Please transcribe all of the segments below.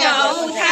เจ้าค่ะ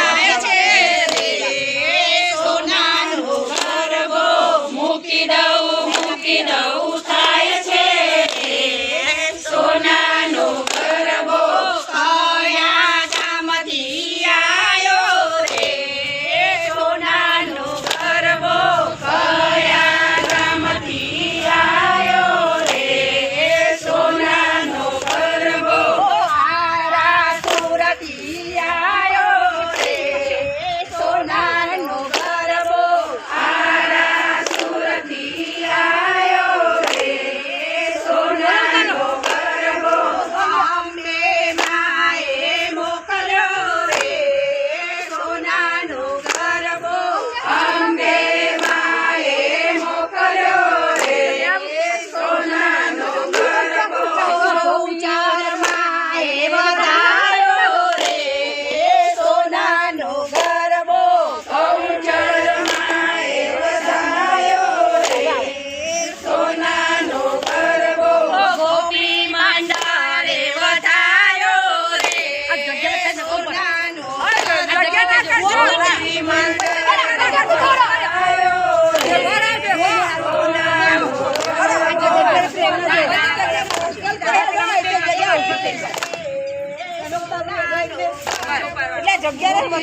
એટલે જગ્યા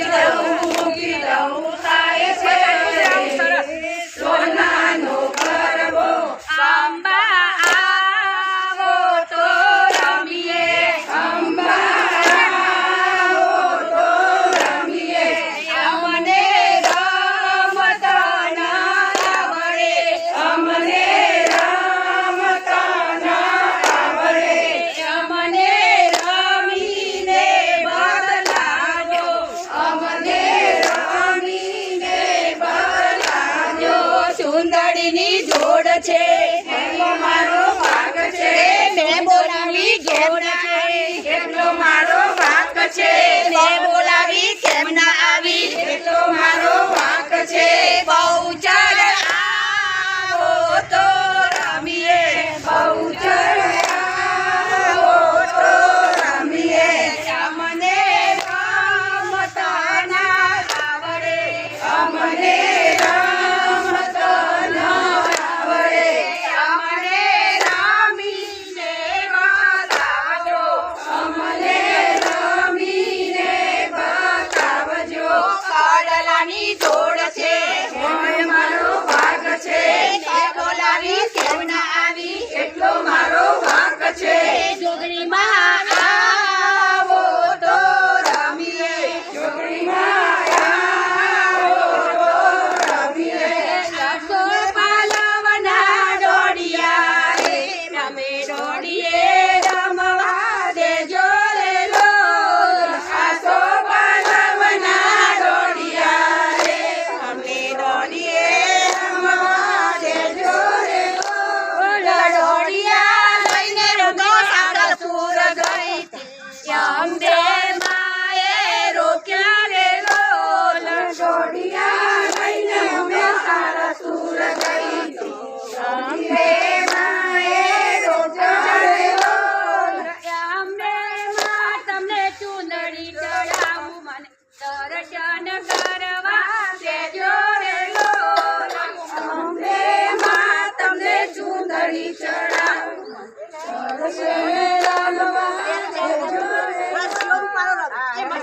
સરસ. સ્વાદ બોલાવી કેમ મારો ભાગ છે. મેં બોલાવી કેમ ના આવી? એટલો મારો